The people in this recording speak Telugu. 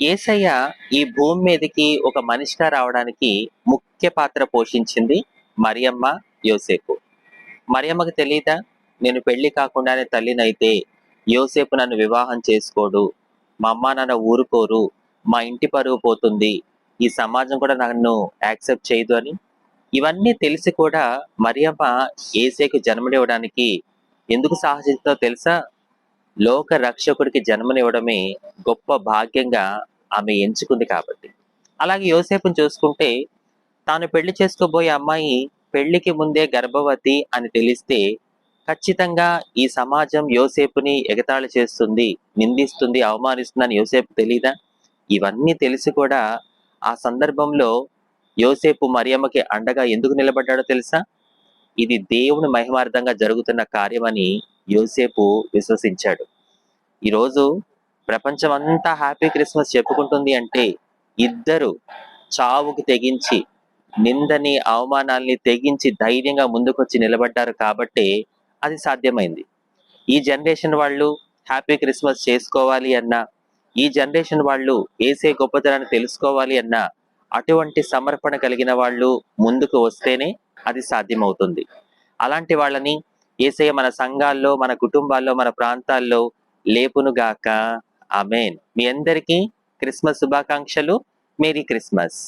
ఏసయ్య ఈ భూమి మీదకి ఒక మనిషిగా రావడానికి ముఖ్య పాత్ర పోషించింది మరియమ్మ యోసేపు. మరియమ్మకు తెలియదా నేను పెళ్ళి కాకుండానే తల్లినైతే యోసేపు నన్ను వివాహం చేసుకోడు. మా అమ్మ నాన్న ఊరుకోరు. మా ఇంటి పరువు పోతుంది. ఈ సమాజం కూడా నన్ను యాక్సెప్ట్ చేయదు అని. ఇవన్నీ తెలిసి కూడా మరియమ్మ ఏసేకు జన్మనివ్వడానికి ఎందుకు సాహసించిందో తెలుసా? లోక రక్షకుడికి జన్మనివ్వడమే గొప్ప భాగ్యంగా ఆమె ఎంచుకుంది కాబట్టి. అలాగే యోసేపును చూసుకుంటే తాను పెళ్ళి చేసుకోబోయే అమ్మాయి పెళ్ళికి ముందే గర్భవతి అని తెలిస్తే ఖచ్చితంగా ఈ సమాజం యోసేపుని ఎగతాళి చేస్తుంది నిందిస్తుంది అవమానిస్తుందని యోసేపు తెలియదా ఇవన్నీ తెలిసి కూడా ఆ సందర్భంలో యోసేపు మరియమ్మకి అండగా ఎందుకు నిలబడ్డాడో తెలుసా? ఇది దేవుని మహిమార్థంగా జరుగుతున్న కార్యమని యోసేపు విశ్వసించాడు. ఈరోజు ప్రపంచం అంతా హ్యాపీ క్రిస్మస్ చెప్పుకుంటుంది అంటే ఇద్దరు చావుకు తెగించి నిందని అవమానాల్ని తెగించి ధైర్యంగా ముందుకొచ్చి నిలబడ్డారు కాబట్టే అది సాధ్యమైంది. ఈ జనరేషన్ వాళ్ళు హ్యాపీ క్రిస్మస్ చేసుకోవాలి అన్నా ఈ జనరేషన్ వాళ్ళు ఏసే గొప్పతనాన్ని తెలుసుకోవాలి అన్నా అటువంటి సమర్పణ కలిగిన వాళ్ళు ముందుకు వస్తేనే అది సాధ్యమవుతుంది. అలాంటి వాళ్ళని ఏసే మన సంఘాల్లో మన కుటుంబాల్లో మన ప్రాంతాల్లో లేపునుగాక ఆమెన్. మీ అందరికీ క్రిస్మస్ శుభాకాంక్షలు. Merry Christmas.